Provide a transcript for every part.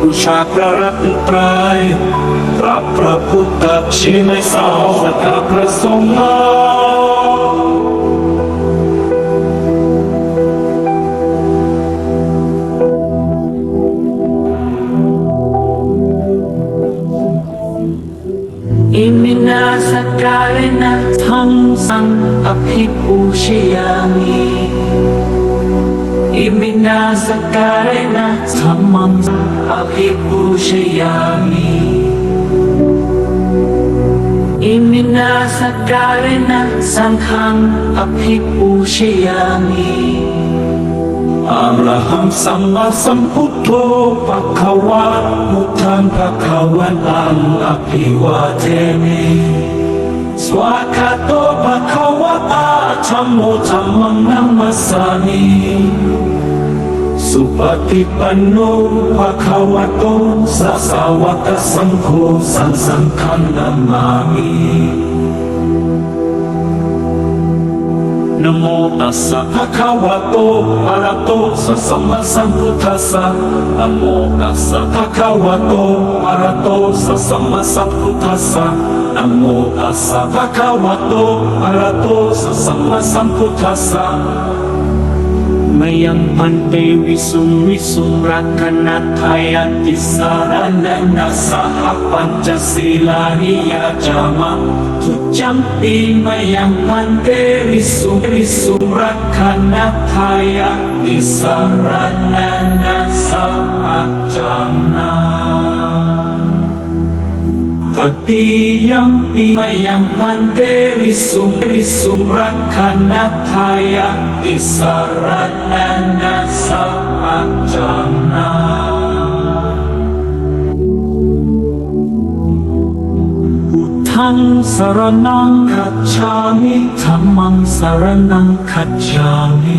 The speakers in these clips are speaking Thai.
บูชาพระรัตนตรัยพระพระพุทธชินสาวกพระสงฆ์อิมินาสการนะทังสังอภิปูชยามิอิ มินาสการนะธรรมังอภิปูชยามิอิมินาสการนะสังฆังอภิปูชยามิอะระหังสัมมาสัมพุทโธปะคะวะมุทังภะคะวันตังอภิวาเทมิสวากขาโตภะคะวะตาธัมโมธัมมังนัมมัสสามิสุปฏิปันโนภะคะวะโตสะสาวกสังโฆสังสังฆังนามามินะโมตัสสะภะคะวะโตอะระโตสัมมาสัม พุทธัสสะนะโมตัสสะภะคะวะโตอะระโตสั มมยังพันเตวิสุวิสุรักนัตถายติสารนันนสหปัญจศีลานิยาจามะทุกจำปีมยังพันเตวิสุวิสุรักนัตถายติสารนันนสสห ปฏิยังปีมายังมันเตวิสุงวิสุงรักขานัตถายะติสารนันนัสสะจานาพุทธังสรนังคัจฉามิธัมมังสรนังคัจฉามิ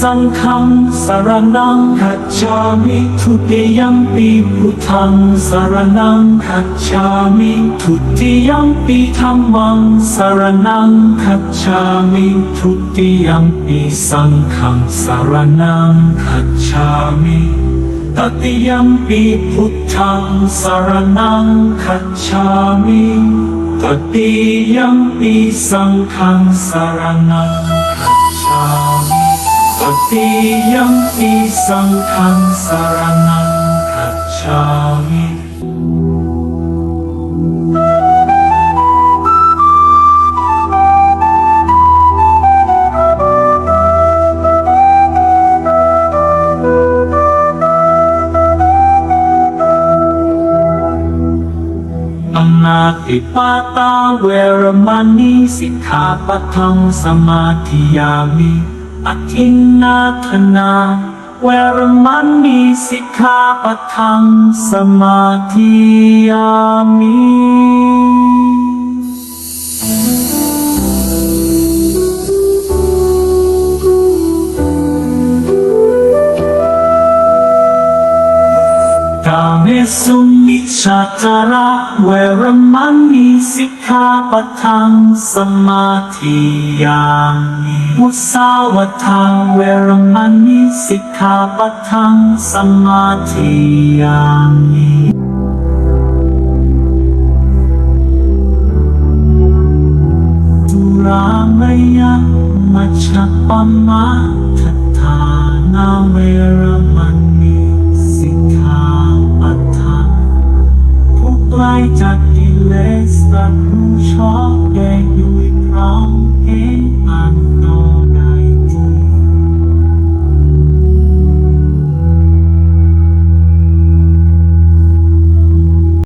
สังฆังสรนังคัจฉามิทุติยัมปีพุทธังสารนังคัจฉามิทุติยัมปีธัมมังสารนังคัจฉามิทุติยัมปีสังฆังสรนังคัจฉามิตติยัมปีพุทธังสารนังคัจฉามิตติยัมปีสังฆังสรนัง ปฏิยังปีสังฆังสารนังคัจฉามิอนาติปาตาเวรมณีสิกขาปัทังสมาธิยามิ อทินนาธนา เวรมณีสิกขาปัทังสมาธิยามิ สุมิชาจาระเวรมณีสิกขาปัทังสมาธิยามิมุสาวาทาเวรมณีสิกขาปัทังสมาธิยามิตุรามยะมัชฌะปมาทัฏฐานาเวรมณี จากกิเลส